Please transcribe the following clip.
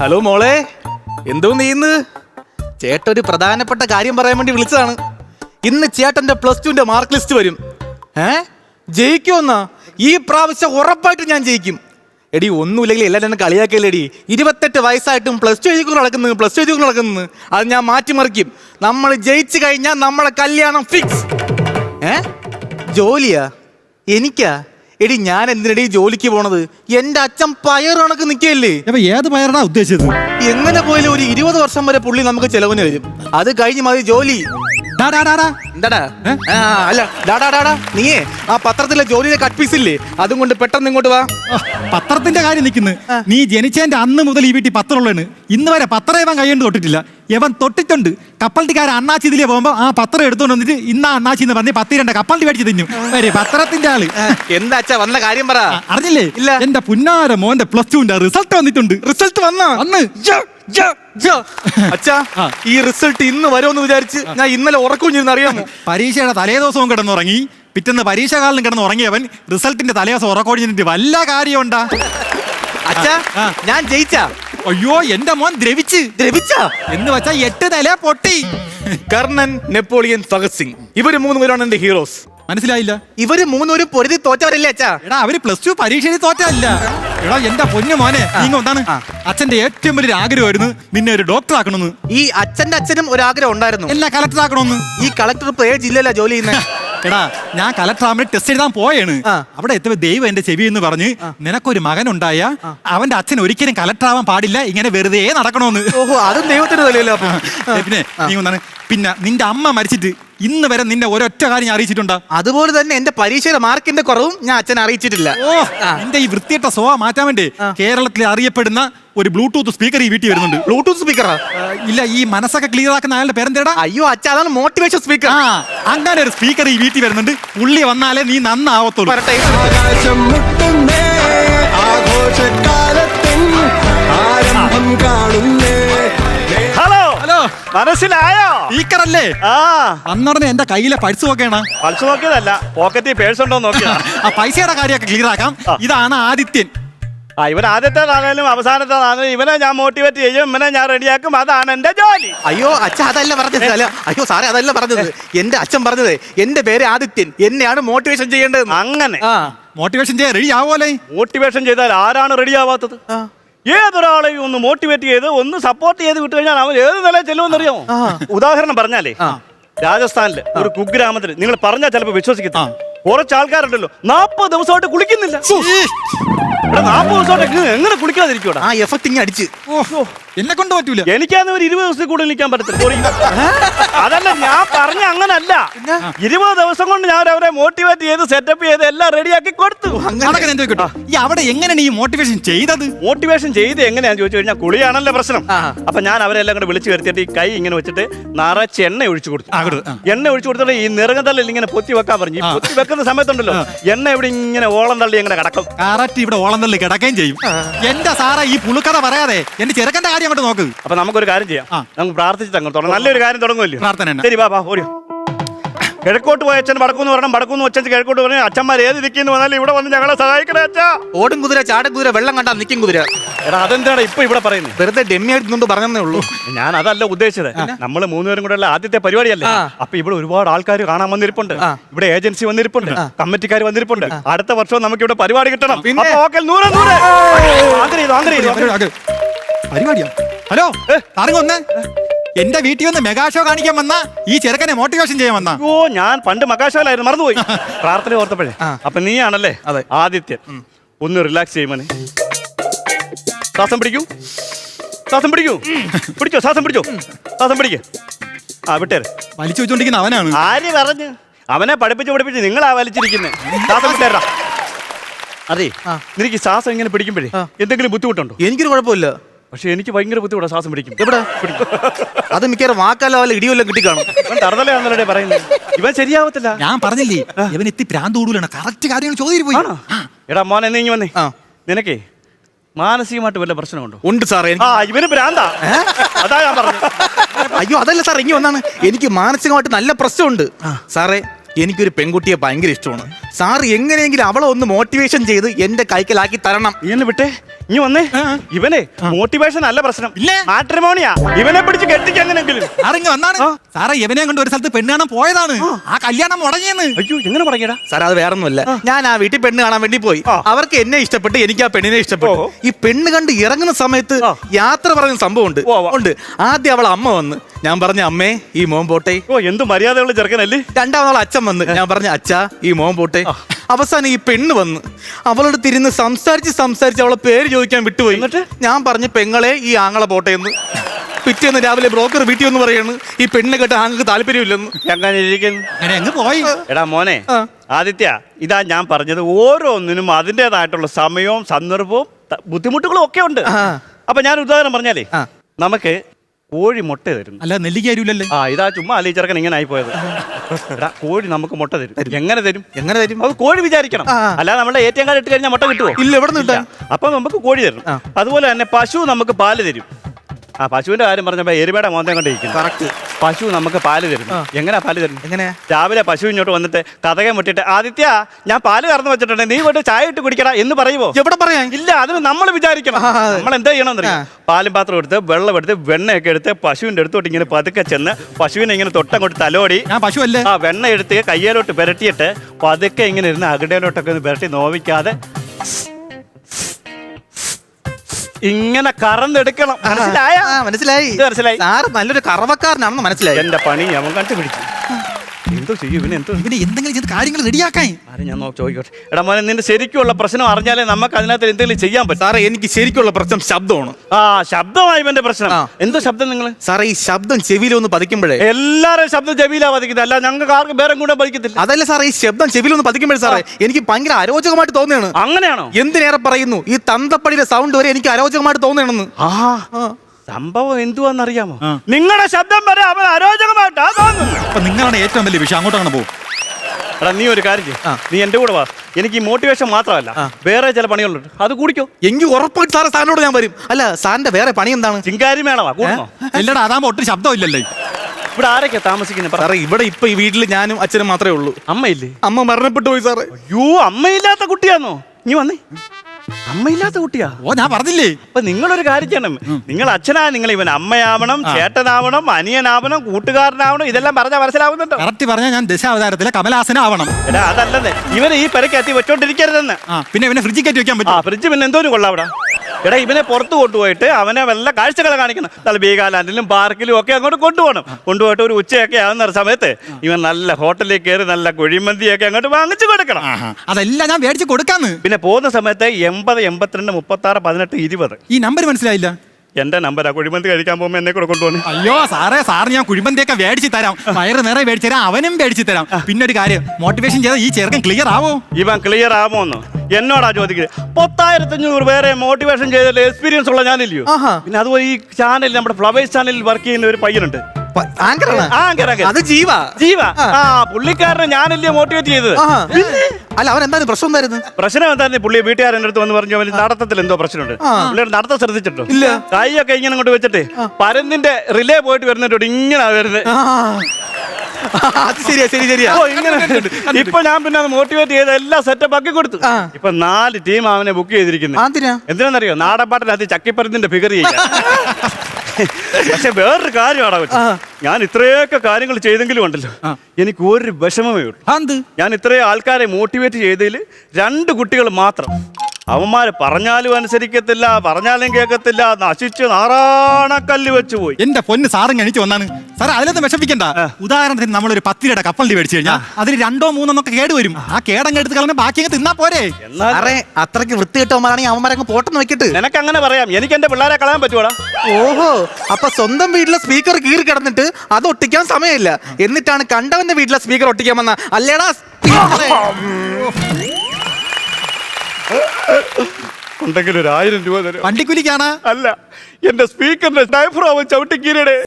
Hello മോളെ. എന്തോ നീന്ന് ചേട്ടൻ ഒരു പ്രധാനപ്പെട്ട കാര്യം പറയാൻ വേണ്ടി വിളിച്ചതാണ്. ഇന്ന് ചേട്ടന്റെ പ്ലസ് ടുവിന്റെ മാർക്ക് ലിസ്റ്റ് വരും. ഏ? ജയിക്കുമെന്നാ ഈ പ്രാവശ്യം ഉറപ്പായിട്ട് ഞാൻ ജയിക്കും. എടി ഒന്നുമില്ലെങ്കിൽ എല്ലാവരും എന്നെ കളിയാക്കല്ലേടി ഇരുപത്തെട്ട് വയസ്സായിട്ടും പ്ലസ് ടു എഴുതി നടക്കുന്നത് പ്ലസ് ടു എഴുതി നടക്കുന്നത് അത് ഞാൻ മാറ്റിമറിക്കും. നമ്മൾ ജയിച്ചു കഴിഞ്ഞാൽ നമ്മളെ കല്യാണം ഫിക്സ് ഏ? ജോലിയാ? എനിക്കാ? എടി ഞാൻ എന്തിനടി ജോലിക്ക് പോണത്? എന്റെ അച്ഛൻ പയർ കണക്ക് നിൽക്കല്ലേ അപ്പൊ ഏത് പയറാണ് ഉദ്ദേശിച്ചത്? എങ്ങനെ പോയാലും ഒരു ഇരുപത് വർഷം വരെ പുള്ളി നമുക്ക് ചെലവിന് വരും. അത് കഴിഞ്ഞ് മതി ജോലി. ഡാ, ഡാ, ഡാ, ഡാ. എന്താടാ? ആ, അല്ല ഡാടാ ഡാടാ നീയേ ആ പത്രത്തിലെ ജോലിയിലെ കട്ട് പീസ് ഇല്ലേ? അതും കൊണ്ട് പെട്ടെന്ന് ഇങ്ങോട്ട് വാ. ആ, പത്രത്തിന്റെ കാര്യം നിൽക്കുന്നു. നീ ജനിച്ചതിന്റെ അന്ന് മുതൽ ഈ വീട്ടിൽ പത്രമുള്ളതാണ് ഇന്ന് വരെ പത്രം ഇവൻ കൈകൊണ്ട് തൊട്ടിട്ടില്ല. ഇവൻ തൊട്ടിട്ടുണ്ട്. കപ്പൽട്ടിക്കാരൻ അണ്ണാച്ചി ഇതിലേ പോകുമ്പോ ആ പത്രം എടുത്തോണ്ട് വന്നിട്ട് ഇന്ന അണ്ണാച്ചി എന്ന് പറഞ്ഞ് പത്തി രണ്ട് കപ്പൽട്ടി മേടിച്ച് തിന്നു. വരെ പത്രത്തിന്റെ ആൾ. എന്താ അച്ഛാ വന്ന കാര്യം പറ. അറിഞ്ഞില്ലേ? ഇല്ല. എന്റെ പുന്നാര മോന്റെ പ്ലസ് ടുവിന്റെ റിസൾട്ട് വന്നിട്ടുണ്ട്. റിസൾട്ട് വന്നാ അന്ന് അച്ഛാ. ഈ റിസൾട്ട് ഇന്ന് വരുമെന്ന് വിചാരിച്ച് ഞാൻ ഇന്നലെ ഉറക്കും അറിയാമോ? പരീക്ഷയുടെ തലേദിവസവും കിടന്നുറങ്ങി. പിറ്റേന്ന് പരീക്ഷ കാലം കിടന്ന് ഉറങ്ങിയവൻ റിസൾട്ടിന്റെ തലേദിവസം ഉറക്കോടിഞ്ഞിട്ട് വല്ല കാര്യമുണ്ടാ? അച്ഛാ ഞാൻ ജയിച്ചാ. അയ്യോ എന്റെ മോൻ ദ്രവിച്ച്. ദ്രവിച്ച? എന്ന് വെച്ചാ എട്ട് നില പൊട്ടി. കർണൻ നെപ്പോളിയൻ ഭഗത് സിംഗ്. ഇവർ മൂന്ന് പേരാണ് എന്റെ ഹീറോസ്. മനസ്സിലായില്ല? ഇവർ മൂന്നുപേരും പൊരുതി തോറ്റവരല്ലേ അച്ഛാ? എടാ അവർ പ്ലസ് ടു പരീക്ഷയിൽ തോറ്റല്ല എടാ എന്റെ പൊന്നു മോനെ നീങ്ങ എന്താണ് അച്ഛന്റെ ഏറ്റവും വലിയ ആഗ്രഹമായിരുന്നു നിന്നെ ഒരു ഡോക്ടർ ആക്കണമെന്ന്. ഈ അച്ഛന്റെ അച്ഛനും ഒരു ആഗ്രഹം ഉണ്ടായിരുന്നു. എല്ലാ കളക്ടർ ആക്കണമെന്ന്. ഈ കളക്ടർ ഇപ്പൊ ഏത് ജില്ലയിലാ ജോലി ചെയ്യുന്നത് എടാ ഞാൻ കലക്ടർ ആകുമ്പോൾ ടെസ്റ്റ് എഴുതാൻ പോയാണ്. അവിടെ എത്തുമ്പോ ദൈവം എന്റെ ചെവി എന്ന് പറഞ്ഞ് നിനക്കൊരു മകൻ ഉണ്ടായ അവന്റെ അച്ഛൻ ഒരിക്കലും കലക്ടർ ആവാൻ പാടില്ല ഇങ്ങനെ വെറുതെ നടക്കണോന്ന്. ഓഹോ അതും ദൈവത്തിന് തലയില്ല പിന്നെ നീ ഒന്നാണ് പിന്നെ നിന്റെ അമ്മ മരിച്ചിട്ട് ഇന്ന് വരെ നിന്നെ ഒരൊറ്റ കാര്യം ഞാൻ അറിയിച്ചിട്ടുണ്ട്? അതുപോലെ തന്നെ എന്റെ പരീക്ഷയുടെ മാർക്കിന്റെ കുറവും ഞാൻ അച്ഛൻ അറിയിച്ചിട്ടില്ല. ഓ എന്റെ ഈ വൃത്തിയിട്ട സ്വഭാവം മാറ്റാൻ വേണ്ടി കേരളത്തിൽ അറിയപ്പെടുന്ന ഒരു ബ്ലൂടൂത്ത് സ്പീക്കർ ഈ വീട്ടിൽ വരുന്നുണ്ട്. ബ്ലൂടൂത്ത് സ്പീക്കറാ ഇല്ല ഈ മനസ്സൊക്കെ ക്ലിയർ ആക്കുന്ന അയാളുടെ പേരെന്തേടാ? അയ്യോ അച്ഛ അതാണ് മോട്ടിവേഷൻ സ്പീക്കർ ആ അങ്ങനെ ഒരു സ്പീക്കർ ഈ വീട്ടിൽ വരുന്നുണ്ട്. പുള്ളി വന്നാലേ നീ നന്നാവത്തുള്ളൂ. പറട്ടെ ആകാശം മുട്ടുന്നേ ആഘോഷക്കാലത്തിൻ ആരംഭം കാണുന്നേ. ഹലോ ഹലോ മനസ്സിലായോ? സ്പീക്കറല്ലേ? ആ. അന്നുടനെ എന്റെ കയ്യിലെ പൈസ നോക്കേണ. പൾസ് നോക്കിയതല്ല പോക്കറ്റിൽ പേഴ്സ് ഉണ്ടോ നോക്കിയതാ. ആ പൈസയുടെ കാര്യമൊക്കെ ക്ലിയർ ആക്കാം. ഇതാണ് ആദിത്യൻ. ആ ഇവൻ അവസാനത്തെ അവസാനത്തേതാണേലും ഇവനെ ഞാൻ മോട്ടിവേറ്റ് ചെയ്യും ഇവനെ ഞാൻ റെഡിയാക്കും അതാണ് എന്റെ ജോലി. അയ്യോ അച്ഛൻ അതല്ല പറഞ്ഞത്. അല്ല അയ്യോ സാറേ അതല്ല പറഞ്ഞത്. എന്റെ അച്ഛൻ പറഞ്ഞത് എന്റെ പേര് ആദിത്യൻ. എന്നെയാണ് മോട്ടിവേഷൻ ചെയ്യേണ്ടത് അങ്ങനെ. ആ മോട്ടിവേഷൻ ചെയ്യാൻ റെഡി ആവോലേ മോട്ടിവേഷൻ ചെയ്താൽ ആരാണ് റെഡി ആവാത്തത്? ആ. ഏതൊരാളെയും ഒന്ന് മോട്ടിവേറ്റ് ചെയ്ത് ഒന്ന് സപ്പോർട്ട് ചെയ്ത് വിട്ടു കഴിഞ്ഞാൽ അവൻ ഏത് നില ചെല്ലുമെന്നറിയാമോ? ഉദാഹരണം പറഞ്ഞാലേ രാജസ്ഥാനിൽ ഒരു കുഗ്രാമത്തിൽ നിങ്ങൾ പറഞ്ഞാൽ ചിലപ്പോൾ വിശ്വസിക്കുന്നു കുറച്ച് ആൾക്കാരുണ്ടല്ലോ നാപ്പത് ദിവസമായിട്ട് കുളിക്കുന്നില്ല. ഇവിടെ നാപ്പത് ദിവസമായിട്ട് എങ്ങനെ- കുളിക്കാതിരിക്കൂടാ ആ എഫക്ട് ഇങ്ങനെ അടിച്ച്. എന്നെ കൊണ്ട് പറ്റൂല. എനിക്കാന്ന് ഒരു ഇരുപത് ദിവസത്തിൽ കൂടുതൽ നിൽക്കാൻ പറ്റത്തില്ല. അതല്ല ഞാൻ പറഞ്ഞ അങ്ങനല്ല. ഇരുപത് ദിവസം കൊണ്ട് ഞാൻ അവരെ മോട്ടിവേറ്റ് ചെയ്ത് സെറ്റപ്പ് ചെയ്ത് എല്ലാം റെഡിയാക്കി കൊടുത്തു. അങ്ങനെ ഈ അവിടെ എങ്ങനെയാണ് ഈ മോട്ടിവേഷൻ ചെയ്തത്? മോട്ടിവേഷൻ ചെയ്ത് എങ്ങനെയാന്ന് ചോദിച്ചു കഴിഞ്ഞാൽ കുളിയാണല്ലോ പ്രശ്നം. അപ്പൊ ഞാൻ അവരെല്ലാം കൂടെ വിളിച്ചു വരുത്തിയിട്ട് ഈ കൈ ഇങ്ങനെ വെച്ചിട്ട് നിറച്ച് എണ്ണ ഒഴിച്ചു കൊടുത്തു. എണ്ണ ഒഴിച്ചു കൊടുത്തിട്ട് ഈ നിറകത്തല്ലിൽ ഇങ്ങനെ പൊത്തി വെക്കാൻ പറഞ്ഞു. പൊത്തി വെക്കുന്ന സമയത്തുണ്ടല്ലോ എണ്ണ ഇവിടെ ഇങ്ങനെ ഓളം തള്ളി ഇങ്ങനെ കിടക്കും. കറക്റ്റ് ഇവിടെ ഓളം തള്ളി കിടക്കുകയും ചെയ്യും. എന്റെ സാറേ ഈ പുളുക്കഥ പറയാതെ? എന്റെ ചെറുക്കന്റെ കാര്യം അങ്ങോട്ട് നോക്ക്. അപ്പൊ നമുക്കൊരു കാര്യം ചെയ്യാം. നമുക്ക് പ്രാർത്ഥിച്ചിട്ട് അങ്ങ് തുടങ്ങാം. നല്ലൊരു കാര്യം തുടങ്ങുമല്ലോ. പ്രാർത്ഥന. ശരി ബാബാ ഓരോ ഓടിയോ. കിഴക്കോട്ട് പോയ അച്ഛൻ വടക്കൂന്ന് പറയണം വടക്കൂന്ന് അച്ഛൻ കിഴക്കോട്ട് പറഞ്ഞാൽ അച്ഛന്മാർ ഏത് ദിക്കിന്ന് വന്നാലും ഇവിടെ വന്ന് ഞങ്ങളെ സഹായിക്കണേ അച്ഛാ. ഓടും കുതിര ചാടും കുതിര വെള്ളം കണ്ടാ നിൽക്കും കുതിര. എടാ അതെന്താണ് ഇപ്പൊ ഇവിടെ പറയുന്നത് വെറുതെ ഡെമ്മി ആയിട്ട് പറഞ്ഞതേ ഉള്ളൂ. ഞാൻ അതല്ല ഉദ്ദേശിച്ചത്. നമ്മൾ മൂന്നുപേരും കൂടെ ഉള്ള ആദ്യത്തെ പരിപാടിയല്ലേ. അപ്പൊ ഇവിടെ ഒരുപാട് ആൾക്കാർ കാണാൻ വന്നിരിപ്പുണ്ട്. ഇവിടെ ഏജൻസി വന്നിരിപ്പുണ്ട്. കമ്മിറ്റിക്കാർ വന്നിരിപ്പുണ്ട്. അടുത്ത വർഷം നമുക്ക് ഇവിടെ പരിപാടി കിട്ടണം. പിന്നെ? നൂറ് നൂറ്. പരിപാടിയോ? ഹലോ? എന്റെ വീട്ടിൽ വന്ന് മെഗാ ഷോ കാണിക്കാൻ വന്ന ഈ ചെറുക്കനെ മോട്ടിവേഷൻ ചെയ്യാൻ വന്ന. ഓ ഞാൻ പണ്ട് മകാശാലായിരുന്നു മറന്നുപോയി. പ്രാർത്ഥന ഓർത്തപ്പോഴേ. അപ്പൊ നീ ആണല്ലേ അതെ. ആദിത്യൻ. ഒന്ന് റിലാക്സ് ചെയ്യുമനെ ശ്വാസം പിടിക്കൂ. ശ്വാസം പിടിക്കൂ. പിടിച്ചോ ശ്വാസം പിടിച്ചോ? ശ്വാസം പിടിക്ക. ആ വിട്ടേര്. വലിച്ചു വെച്ചോണ്ടിരിക്കുന്ന അവനാണ്. ആര് പറഞ്ഞു? അവനെ പഠിപ്പിച്ച് പഠിപ്പിച്ച് നിങ്ങളാ വലിച്ചിരിക്കുന്നത് ശ്വാസം വിട്ടേരാ അതെ. നിനക്ക് ശ്വാസം ഇങ്ങനെ പിടിക്കുമ്പോഴേ. എന്തെങ്കിലും ബുദ്ധിമുട്ടുണ്ടോ? എനിക്കൊരു കുഴപ്പമില്ല. പക്ഷെ എനിക്ക് ഭയങ്കര ബുദ്ധിമുട്ടാണ് ശ്വാസം പിടിക്കും. എവിടെ? അത് മിക്കവാറും വാക്കല്ല വല്ല കിട്ടി കിട്ടിക്കാണും തറന്നല്ലേ പറയുന്നത് ഇവൻ ശരിയാവത്തില്ല. ഞാൻ പറഞ്ഞില്ലേ ഇവൻ എത്തി പ്രാന്ത് കൂടുതലാണ് കറക്റ്റ് കാര്യങ്ങൾ ചോദിച്ചു പോയി? എടാ മോനെ നീ ഇങ്ങനെ വന്നേ. നിനക്കേ മാനസികമായിട്ട് വല്ല പ്രശ്നമുണ്ടോ? ഉണ്ട് സാറേ ആ ഇവന് ഭ്രാന്താ. അതാ ഞാൻ പറഞ്ഞു അയ്യോ അതല്ല സാർ ഇങ്ങനെ വന്നാണ്. എനിക്ക് മാനസികമായിട്ട് നല്ല പ്രശ്നമുണ്ട്. സാറേ എനിക്കൊരു പെൺകുട്ടിയെ ഭയങ്കര ഇഷ്ടമാണ്. സാർ എങ്ങനെയെങ്കിലും അവളെ ഒന്ന് മോട്ടിവേഷൻ ചെയ്ത് എന്റെ കൈക്കലാക്കി തരണം. ഇങ്ങനെ വിട്ടേ. ഇനി വന്നേ. ഇവനെ മോട്ടിവേഷൻ അല്ല പ്രശ്നം. ഇല്ലേ? മാട്രിമോണിയാ ഇവനെ പിടിച്ച് കെട്ടിക്കെങ്ങനെങ്കിലും സാറിങ്ങ് വന്നാണ്? സാറേ ഇവനെ കൊണ്ട് ഒരു സ്ഥലത്ത് പെണ്ണ് കാണാൻ പോയതാണ്. ആ. കല്യാണം മുടങ്ങിയെന്ന്. അയ്യോ എങ്ങനെ മുടങ്ങിയടാ? സാർ അത് വേറെ ഒന്നുമല്ല ഞാൻ ആ വീട്ടിൽ പെണ്ണ് കാണാൻ വേണ്ടി പോയി. അവർക്ക് എന്നെ ഇഷ്ടപ്പെട്ട് എനിക്ക് ആ പെണ്ണിനെ ഇഷ്ടപ്പെട്ടു. ഈ പെണ്ണ് കണ്ട് ഇറങ്ങുന്ന സമയത്ത് യാത്ര പറയുന്ന സംഭവം ഉണ്ട്. ഉണ്ട്. ആദ്യം അവൾ അമ്മ വന്ന് ഞാൻ പറഞ്ഞ അമ്മേ ഈ മോൻ പോട്ടെ. ഓ എന്ത് മര്യാദയുള്ള ചെറുക്കനല്ലേ? രണ്ടാമത് അച്ഛൻ വന്ന് ഞാൻ പറഞ്ഞ അച്ഛാ ഈ മോൻ പോട്ടെ. അവസാനം ഈ പെണ്ണ് വന്ന് അവളോട് തിരിഞ്ഞ് സംസാരിച്ച് സംസാരിച്ച് അവളെ പേര് ചോദിക്കാൻ വിട്ടുപോയി എന്നിട്ട്? ഞാൻ പറഞ്ഞ പെങ്ങളെ ഈ ആങ്ങളെ പോട്ടെ എന്ന് പിറ്റേന്ന് രാവിലെ ബ്രോക്കർ വീട്ടിൽ ഒന്ന് പറയാണ് ഈ പെണ്ണിനെ കേട്ട് ആങ്ങൾക്ക് താല്പര്യമില്ലെന്ന് എങ്ങനെ ഇരിക്കുന്നു അങ്ങനെ അങ്ങ് പോയി എടാ മോനെ ആ. ആദിത്യ ഇതാ ഞാൻ പറഞ്ഞത് ഓരോന്നിനും അതിന്റെതായിട്ടുള്ള സമയവും സന്ദർഭവും ത- ബുദ്ധിമുട്ടുകളും ഒക്കെ ഉണ്ട് ആ. അപ്പൊ ഞാൻ ഉദാഹരണം പറഞ്ഞാലേ ആ. നമുക്ക് കോഴി മുട്ട തരുന്നു അല്ല നെല്ലിക്ക അരിയില്ലല്ലേ ആ ഇതാ ചുമ്മാ അല്ലെ ചെറുക്കൻ ഇങ്ങനെ ആയി എടാ കോഴി നമുക്ക് മുട്ട തരും. എങ്ങനെ തരും? എങ്ങനെ തരും? അത് കോഴി വിചാരിക്കണം. അല്ല അല്ലാതെ നമ്മുടെ ഏറ്റവും കാലം ഇട്ട് കഴിഞ്ഞാൽ മുട്ട കിട്ടുമോ ഇല്ല എവിടെ നിന്ന് അപ്പൊ നമുക്ക് കോഴി തരും. അതുപോലെ തന്നെ പശു നമുക്ക് പാൽ തരും. ആ പശുവിന്റെ കാര്യം പറഞ്ഞപ്പോ എരുമയുടെ മോന്തം കൊണ്ടിരിക്കുന്നു കറക്റ്റ് പശു നമുക്ക് പാൽ തരും ആ. എങ്ങനെയാ പാൽ തരും എങ്ങനെ? രാവിലെ പശു ഇങ്ങോട്ട് വന്നിട്ട് കഥകെ മുട്ടിട്ട് ആദിത്യ ഞാൻ പാൽ കറന്ന് വെച്ചിട്ടുണ്ട് നീ കൊണ്ട് ചായ ഇട്ട് കുടിക്കടാ എന്ന് പറയുമോ എവിടെ പറയാ? ഇല്ല അതിന് നമ്മൾ വിചാരിക്കണം. നമ്മൾ എന്താ ചെയ്യണം ആ. പാലും പാത്രം എടുത്ത് വെള്ളം എടുത്ത് വെണ്ണയൊക്കെ എടുത്ത് പശുവിന്റെ അടുത്തോട്ട് ഇങ്ങനെ പതുക്കെ ചെന്ന് പശുവിനെ ഇങ്ങനെ തൊട്ടം കൊണ്ട് തലോടി ഞാൻ പശു അല്ലേ? ആ വെണ്ണ എടുത്ത് കയ്യിലോട്ട് പുരട്ടിയിട്ട് പതുക്കെ ഇങ്ങനെ ഇരുന്ന് അകിടയിലോട്ടൊക്കെ ഒന്ന് പുരട്ടി നോവിക്കാതെ ഇങ്ങനെ കറന്നെടുക്കണം. മനസ്സിലായ? മനസ്സിലായി. മനസ്സിലായി. സാർ നല്ലൊരു കറവക്കാരനാണെന്ന് മനസ്സിലായി. എന്റെ പണി ഞാൻ കണ്ടുപിടിച്ചു. എന്തോ ചെയ്യും പിന്നെ എന്തോ ഇവന് എന്തെങ്കിലും ചെയ്ത് കാര്യങ്ങൾ റെഡിയാക്കാൻ. ആരെ ഞാൻ നോക്കി ചോദിക്കട്ടെ. എടാ മോനെ നിന്റെ ശരിക്കുള്ള പ്രശ്നം അറിഞ്ഞാലേ നമുക്ക് അതിനകത്ത് എന്തെങ്കിലും ചെയ്യാൻ പറ്റും. സാറേ എനിക്ക് ശരിക്കുള്ള പ്രശ്നം ശബ്ദമാണ്. ആ ശബ്ദമായി ഇവന്റെ പ്രശ്നം. ആ. എന്തോ ശബ്ദം നിങ്ങൾ സാറേ ഈ ശബ്ദം ചെവിയിലൊന്ന് പതിക്കുമ്പോഴേ. എല്ലാരും ശബ്ദം ചെവിയിലാ പതിക്കുന്നത്. അല്ല ഞങ്ങൾക്ക് ആർക്കും വേറെ കൂടെ പതിക്കത്തില്ല. അതല്ല സാറേ ഈ ശബ്ദം ചെവിയിലൊന്ന് പതിക്കുമ്പോഴേ സാറേ എനിക്ക് ഭയങ്കര അരോചകമായിട്ട് തോന്നുകയാണ്. അങ്ങനെയാണോ? എന്തിനേറെ പറയുന്നു? ഈ തന്തപ്പടിയുടെ സൗണ്ട് വരെ എനിക്ക് അരോചകമായിട്ട് തോന്നുകയാണെന്ന്. ആ. സംഭവം എന്തുവാന്നറിയാമോ. നിങ്ങളുടെ ശബ്ദം വരെ അവൻ അരോചകമായിട്ടാ തോന്നുന്നു അപ്പൊ നിങ്ങളാണ് ഏറ്റവും വലിയ വിഷയം. അങ്ങോട്ടാണ് പോകും എടാ നീ ഒരു കാര്യം ചെയ്യ്. നീ എന്റെ കൂടെ വാ. എനിക്ക് ഈ മോട്ടിവേഷൻ മാത്രമല്ല. വേറെ ചില പണികളുണ്ട്. അത് കൂടിക്കോ. എങ്കിൽ ഉറപ്പായിട്ട് സാറേ സാറിനോട് ഞാൻ വരും. അല്ല സാറിന്റെ വേറെ പണി എന്താണ്? ചിങ്കാരി മേളവാ കൂടണോ? ഇല്ലടാ അതാകുമ്പോ ഒട്ടും ശബ്ദം ഇല്ലല്ലേ? ഇവിടെ ആരൊക്കെയാ താമസിക്കുന്നത്? പറ. സാറേ ഇവിടെ ഇപ്പൊ ഈ വീട്ടിൽ ഞാനും അച്ഛനും മാത്രമേ ഉള്ളൂ. അമ്മയില്ലേ? അമ്മ മരണപ്പെട്ടു പോയി സാറേ. അയ്യോ അമ്മയില്ലാത്ത കുട്ടിയാന്നോ? നീ വന്നേ. അമ്മയില്ലാത്ത കുട്ടിയാ. ഓ ഞാൻ പറഞ്ഞില്ലേ? അപ്പൊ നിങ്ങളൊരു കാര്യം ചെയ്യണം. നിങ്ങൾ അച്ഛനാ നിങ്ങൾ ഇവൻ അമ്മയാവണം ചേട്ടനാവണം അനിയനാവണം കൂട്ടുകാരനാവണം ഇതെല്ലാം പറഞ്ഞാൽ മനസ്സിലാവുന്നുണ്ടോ? കറക്റ്റ് പറഞ്ഞാൽ ഞാൻ ദശാവതാരത്തിലെ കമലാസനാവണം. എടാ ഇവന് ഇവനെ ഈ പെരക്കത്തി വെച്ചോണ്ടിരിക്കരുതെന്ന്. പിന്നെ ഇവനെ ഫ്രിഡ്ജിൽ കയറ്റി വെക്കാൻ പറ്റും ഫ്രിഡ്ജ് പിന്നെ എന്തോരം കൊള്ളാം അവിടെ? എടാ ഇവനെ പുറത്ത് കൊണ്ടുപോയിട്ട് അവനെ വല്ല കാഴ്ചകളെ കാണിക്കണം. നല്ല ബീഗാലാൻഡിലും പാർക്കിലും ഒക്കെ അങ്ങോട്ട് കൊണ്ടുപോകണം. കൊണ്ടുപോയിട്ട് ഒരു ഉച്ചയൊക്കെ ആവുന്ന സമയത്ത് ഇവൻ നല്ല ഹോട്ടലിൽ കയറി നല്ല കുഴിമന്തിയൊക്കെ അങ്ങോട്ട് വാങ്ങിച്ചു കൊടുക്കണം. അതെല്ലാം ഞാൻ മേടിച്ച് കൊടുക്കാന്ന്. പിന്നെ പോകുന്ന സമയത്ത് എൺപത് എൺപത്തിരണ്ട് മുപ്പത്തി ആറ് പതിനെട്ട് ഇരുപത്. ഈ നമ്പർ മനസ്സിലായില്ല? എന്റെ നമ്പരാ കുഴിമന്തി കഴിക്കാൻ പോകുമ്പോ എന്നെ കൂടെ കൊണ്ടുപോകുന്നു അയ്യോ സാറേ സാർ ഞാൻ കുഴിമന്തിയൊക്കെ മേടിച്ചു തരാം. വയറ് നിറയെ മേടിച്ചു തരാം അവനും മേടിച്ചു തരാം. പിന്നെ ഒരു കാര്യം മോട്ടിവേഷൻ ചെയ്താൽ ഈ ചെറുക്കൻ ക്ലിയർ ആവോ? ഇവൻ ക്ലിയർ ആമോന്ന് എന്നോടാ ചോദിക്കുന്നത് പത്തായിരത്തി അഞ്ഞൂറ് പേരെ മോട്ടിവേഷൻ ചെയ്തതിൽ എക്സ്പീരിയൻസ് ഉള്ള ഞാനില്ലയോ? പിന്നെ അതുപോലെ ഈ ചാനൽ നമ്മുടെ ഫ്ലവേഴ്സ് ചാനലിൽ വർക്ക് ചെയ്യുന്ന ഒരു പയ്യനുണ്ട്. അത് ജീവ. ജീവ. ആ. പുള്ളിക്കാരനെ ഞാനല്ലേ മോട്ടിവേറ്റ് ചെയ്തത്? അല്ല അവൻ എന്താണ് പ്രശ്നം എന്തായിരുന്നു? പ്രശ്നം എന്തായിരുന്നു പുള്ളി വീട്ടുകാരന്റെ അടുത്ത് വന്ന് പറഞ്ഞു അവന് നടത്തത്തിൽ എന്തോ പ്രശ്നമുണ്ട്. പുള്ളിയുടെ നടത്തം ശ്രദ്ധിച്ചിട്ടോ ഇല്ല. കൈയൊക്കെ ഇങ്ങനെ കൊണ്ട് വെച്ചിട്ട് പരന്തിന്റെ റിലേ പോയിട്ട് വരുന്നിട്ട് ഇങ്ങനെ വരുന്നത്. ശരിയാ ശരി ശരിയാ. ഇപ്പൊ ഞാൻ പിന്നെ മോട്ടിവേറ്റ് ചെയ്ത് എല്ലാം സെറ്റപ്പ് ആക്കി കൊടുത്തു. ഇപ്പൊ നാല് ടീം അവനെ ബുക്ക് ചെയ്തിരിക്കുന്നു. എന്തിനാണെന്നറിയോ നാടൻപാട്ടിനകത്ത് ചക്കിപ്പരത്തിന്റെ ഫിഗർ ചെയ്യാൻ പക്ഷെ വേറൊരു കാര്യമാണ്. ഞാൻ ഇത്രയൊക്കെ കാര്യങ്ങൾ ചെയ്തെങ്കിലും ഉണ്ടല്ലോ. എനിക്ക് ഒരു വിഷമമേ ഉള്ളൂ. ഞാൻ ഇത്രയും ആൾക്കാരെ മോട്ടിവേറ്റ് ചെയ്തതിൽ രണ്ട് കുട്ടികൾ മാത്രം. അവന്മാര് പറഞ്ഞാലും അനുസരിക്കത്തില്ല പറഞ്ഞാലും കേൾക്കത്തില്ല. നശിച്ച് നാറാണക്കല്ല് വെച്ച് പോയി. എന്റെ പൊന്ന് സാറും എണീച്ച് വന്നാണ്. സാറേ അതിലൊന്നും വിഷമിക്കണ്ട. ഉദാഹരണത്തിന് നമ്മളൊരു ഒരു രൂപയുടെ കപ്പലിൽ മേടിച്ചു കഴിഞ്ഞാൽ അതിൽ രണ്ടോ മൂന്നോ ഒക്കെ കേട് വരും. ആ. കേടങ്ങ് എടുത്ത് കളഞ്ഞ ബാക്കി അങ്ങ് തിന്നാ പോരെ. സാറേ അത്രയ്ക്ക് വൃത്തികെട്ടവന്മാരാണെങ്കിൽ അവന്മാരങ്ങ് പോട്ടെന്ന് വെക്കിട്ട്. നിനക്ക് അങ്ങനെ പറയാം. എനിക്ക് എന്റെ പിള്ളേരെ കളയാൻ പറ്റുവാടാ? ഓഹോ അപ്പൊ സ്വന്തം വീട്ടിലെ സ്പീക്കർ കീറി കിടന്നിട്ട് അത് ഒട്ടിക്കാൻ സമയമില്ല. എന്നിട്ടാണ് കണ്ടവന്റെ വീട്ടിലെ സ്പീക്കർ ഒട്ടിക്കാൻ വന്ന അല്ലേടാ? ഉണ്ടെങ്കിൽ ഒരു ആയിരം രൂപ തരും. വണ്ടിക്കുലിക്കാണ്? അല്ല എന്റെ സ്പീക്കറിന്റെ ഡൈഫ്രോ അവൻ ചവിട്ടിക്കീരടെ.